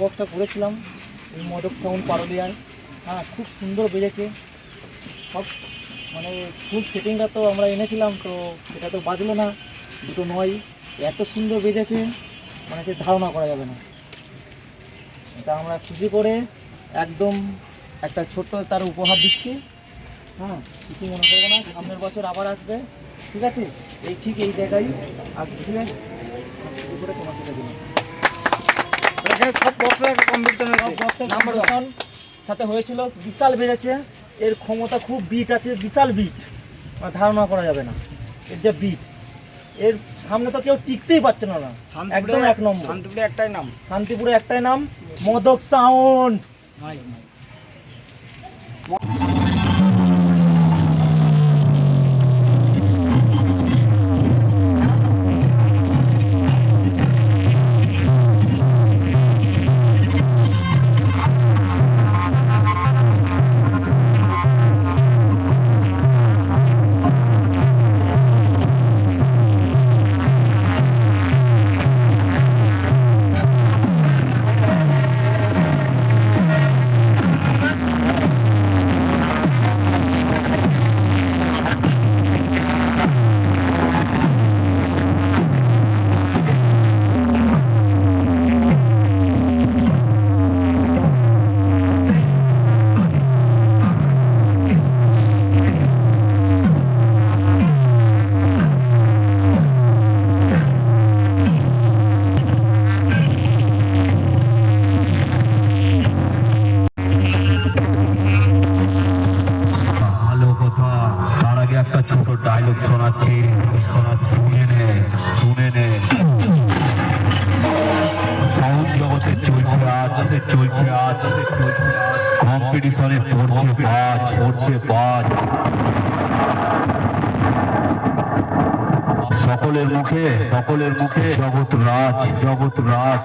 বক্সটা করেছিলাম, এই মদক সাউন্ড পারোলিয়ার হ্যাঁ খুব সুন্দর বেজেছে। সব মানে ফুল সেটিংটা তো আমরা এনেছিলাম, তো সেটা তো বাজলো না, দুটো নয়। এত সুন্দর বেজেছে মানে সে ধারণা করা যাবে না। এটা আমরা খুশি করে একদম একটা ছোট্ট তার উপহার দিচ্ছি। হ্যাঁ কিছু মনে করব না, সামনের বছর আবার আসবে। ঠিক আছে? এই ঠিক এই জায়গায়। আসবে ঠিক আছে? তোমাকে দিলাম এখানে সব বক্সের কম্পিটিশন বক্সের কম্পিটিশন সাথে হয়েছিল বিশাল বেড়েছে এর ক্ষমতা খুব বিট আছে বিশাল বিট মানে ধারণা করা যাবে না। এর যে বিট এর সামনে তো কেউ টিকতেই পারছে না না। একদম এক নম্বর। শান্তিপুরে একটাই নাম। শান্তিপুরে একটাই নাম মদক সাউন্ড একটা ছোট ডায়লগ শোনাচ্ছি শুনে নে শুনে নে। সাউন্ড জগতে চলছে আজ চলছে আজ কম্পিটিশনে পড়ছে বাজ পড়ছে বাজ সকলের মুখে সকলের মুখে। জগৎ রাজ জগৎ রাজ।